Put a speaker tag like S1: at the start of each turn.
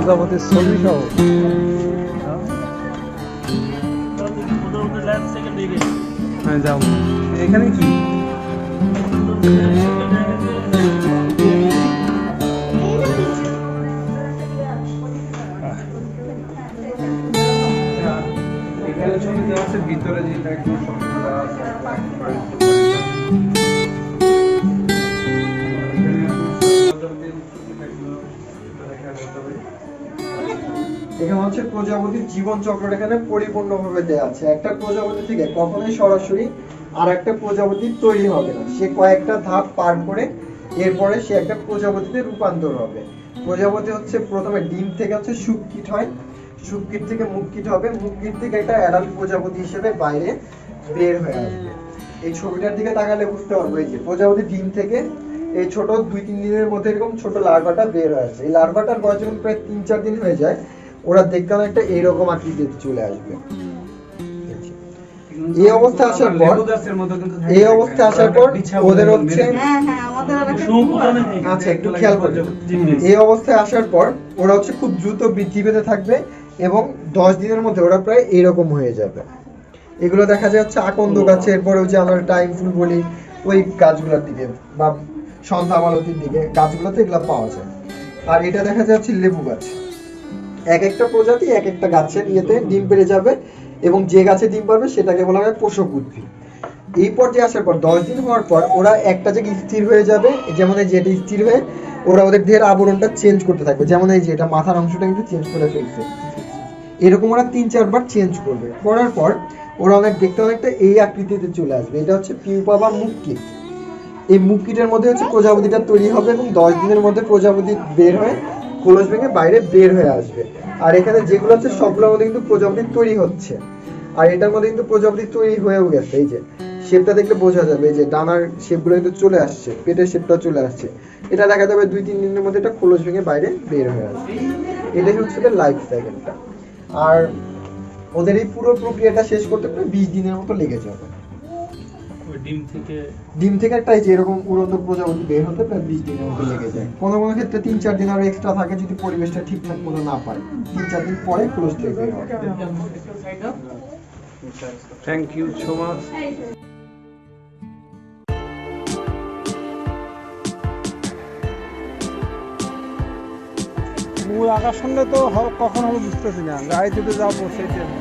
S1: প্রজাপতির ছবি সহ। হ্যাঁ যাও। এখানে কি? এখানে ছবি দেওয়া আছে ভিতরে যেটা একদম
S2: এখানে হচ্ছে প্রজাপতির জীবন চক্রটা এখানে পরিপূর্ণভাবে দেওয়া আছে। একটা প্রজাপতি থেকে কখনোই সরাসরি আর একটা প্রজাপতি তৈরি হবে না। সে কয়েকটা ধাপ পার করে এরপরে সে একটা প্রজাপতিতে রূপান্তর হবে। প্রজাপতি হচ্ছে প্রথমে ডিম থেকে হচ্ছে শুককিট হয়। শুককিট থেকে মুক্কিট হবে। মুক্কিট থেকে একটা অ্যাডাল্ট প্রজাপতি হিসেবে বাইরে বের হয়ে আসবে। এই ছবিটার দিকে তাকালে বুঝতে পারব এই যে প্রজাপতি ডিম থেকে এই ছোট দুই তিন দিনের মধ্যে এরকম ছোট লার্ভাটা বের হয়ে আসে। এই লার্ভাটার বয়স যখন প্রায় তিন চার দিন হয়ে যায় ওরা দেখতে অনেকটা এইরকম আকৃতিতে চলে আসবে। এই অবস্থা আসার পর এই অবস্থা আসার পর ওদের হচ্ছে
S3: হ্যাঁ হ্যাঁ
S2: আচ্ছা একটু খেয়াল এই অবস্থায় আসার পর ওরা হচ্ছে খুব দ্রুত বৃদ্ধি পেতে থাকবে এবং দশ দিনের মধ্যে ওরা প্রায় এইরকম হয়ে যাবে। এগুলো দেখা যায় হচ্ছে আকন্দ গাছে এরপরে যে আমরা টাইম ফুল বলি ওই গাছগুলোর দিকে বা সন্ধ্যা মালতির দিকে গাছগুলোতে এগুলো পাওয়া যায়। আর এটা দেখা যাচ্ছে লেবু গাছ। এক একটা প্রজাতি, এক একটা গাছের ইয়েতে ডিম পেড়ে যাবে এবং যে গাছে ডিম পারবে সেটাকে বলা হয় পোষক উদ্ভিদ। এই পর্যায়ে আসার পর, দশ দিন হওয়ার পর ওরা একটা জায়গায় স্থির হয়ে যাবে, যেমন এই যে এটা স্থির হয়ে ওরা ওদের দেহের আবরণটা চেঞ্জ করতে থাকবে। যেমন এই যে এটা মাথার অংশটা কিন্তু চেঞ্জ করে ফেলছে। এরকম ওরা তিন চারবার চেঞ্জ করবে। করার পর ওরা অনেক দেখতে অনেকটা এই আকৃতিতে চলে আসবে। এটা হচ্ছে পিউপা বা মুক্কিট এই মুক্কিটের মধ্যে হচ্ছে প্রজাপতিটা তৈরি হবে এবং দশ দিনের মধ্যে প্রজাপতি বের হয়ে খোলস ভেঙে বাইরে বের হয়ে আসবে। আর এখানে যেগুলো আছে, সবগুলোর মধ্যে কিন্তু প্রজাপতি তৈরি হচ্ছে। আর এটার মধ্যে কিন্তু প্রজাপতি তৈরি হয়েও গেছে। এই যে শেপটা দেখলে বোঝা যাবে। যে, ডানার শেপগুলো কিন্তু চলে আসছে। পেটের শেপটা চলে আসছে। এটা দেখা যাবে দুই, তিন দিনের মধ্যে এটা খোলস ভেঙে বাইরে বের হয়ে আসবে। এটাই হচ্ছে লাইফ সাইকেলটা আর ওদের এই পুরো প্রক্রিয়াটা শেষ করতে প্রায় বিশ দিনের মতো লেগে যাবে।
S1: ডিম থেকে
S2: ডিম থেকে একটা এই যে এরকম উড়ন্ত প্রজাপতি বের হতে প্রায় বিশ দিনের মতো লেগে যায়। কোনো কোনো ক্ষেত্রে তিন চার দিন আরও এক্সট্রা থাকে যদি পরিবেশটা ঠিকঠাক মতো না পায়। তিন চার দিন পরে ক্লোজ থেকে বের হয়।
S1: থ্যাংক ইউ সো মাচ মূল আকর্ষণটা তো কখন হবে বুঝতেছি না। গাড়ি যেতে যাব সেই জন্য